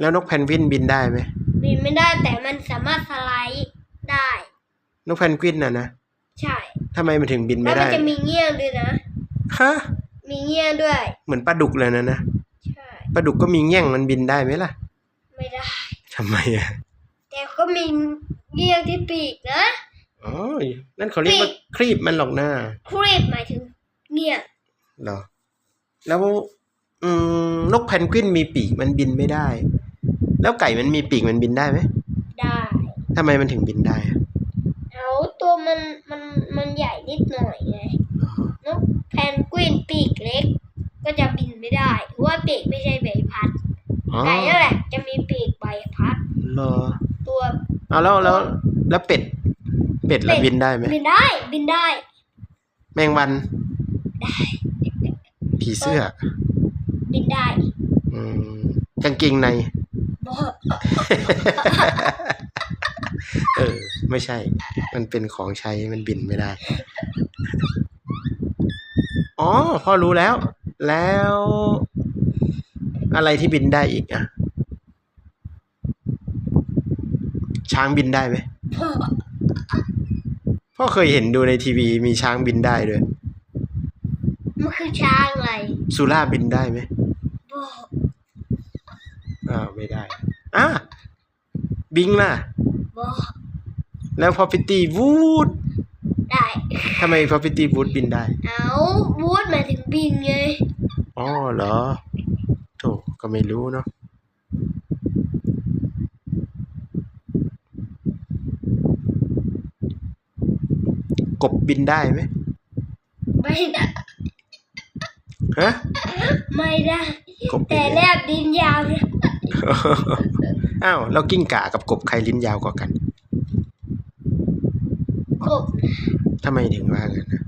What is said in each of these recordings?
แล้วนกแพนกวินบินได้ไหมบินไม่ได้แต่มันสามารถสไลด์ได้ นกแพนกวินน่ะนะใช่ทำไมมันถึงบินแล้ไม่วมันได้จะมีเงี้ยงด้วยนะ ฮะมีเงี้ยงด้วย เหมือนปลาดุกเลยนะนะใช่ ปลาดุกก็มีแง่งมันบินได้ไหมล่ะไม่ได้ ทำไมอะแต่ก็มีเงี้ยงที่ปีกนะ อ๋อนั่นเขาเรียกว่าครีบมันหรอกนะครีบหมายถึงเงี้ยงเหรอแล้วอืมนกแพนกวินมีปีกมันบินไม่ได้ แล้วไก่มันมีปีกมันบินได้ไหมได้ทำไมมันถึงบินได้อะเอาตัวมันมันมันใหญ่นิดหน่อยไงนกแพนกวินปีกเล็ก ก็จะบินไม่ได้เพราะว่าปีกไม่ใช่ใบพัดอ๋อไก่นั่นแหละจะมีปีกใบพัด เหรอตัวเอาแล้วแล้วแล้วเป็ด เป็ดละบินได้ไหมบินได้ บินได้ แมงวันผีเสื้อ บินได้อืมกางเกงในบอก เออ ไม่ใช่ มันเป็นของใช้มันบินไม่ได้ อ๋อ พ่อรู้แล้ว แล้ว อะไรที่บินได้อีกอะ ช้างบินได้ไหมบอกพ่อเคยเห็นดูในทีวีมีช้างบินได้ด้วย มันคือช้างอะไร สุราบินได้ไหมบอก อ่าวไม่ได้อะบิงล่ะ บอกแล้วพอพิตตี้วูดได้ทำไมพอพิตตี้วูดบินได้ เอาบูธหมายถึงบินไงอ๋อเหรอโถก็ไม่รู้เนาะกบบินได้ไหมไม่ได้ฮะ ไม่ได้กบบิแต่นแลได้บดินยาวเนี่ย อ้าวแล้วกิ้งก่ากับกบใครลิ้นยาวกว่ากันกบทำไมถึงว่างั้นนะ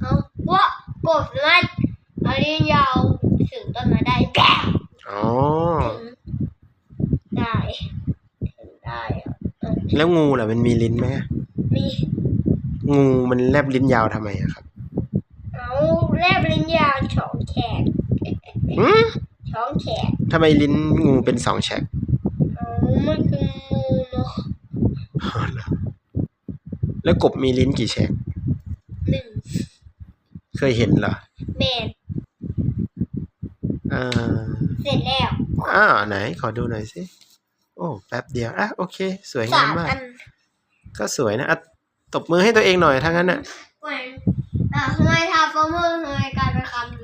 เอาว่ากบสามารถเอาดินยาวถึงต้นไม้ได้แก่อ๋อถึงได้ถึงได้อะเออแล้วงูล่ะมันมีลิ้นไหมมีงูมันแลบลิ้นยาวทำไมอะครับ เอาแลบลิ้นยาวสองแฉกหืม สองแฉกทำไมลิ้นงูเป็นสองแฉกเอามันคืองูเนาะอ๋อเหรอแล้วกบมีลิ้นกี่แฉกหนึ่งเคยเห็นเหรอแมนอ่าเสร็จแล้วอ่าไหน ขอดูหน่อยสิ โอ้ แป๊บเดียว อะ โอเค สวยสางามมมากอันก็สวยนะอะตบมือให้ตัวเองหน่อยถ้างั้นน่ะเหมือนอ่าทำไมทาฟอร์เมอร์ทำไมกลายเป็นคำ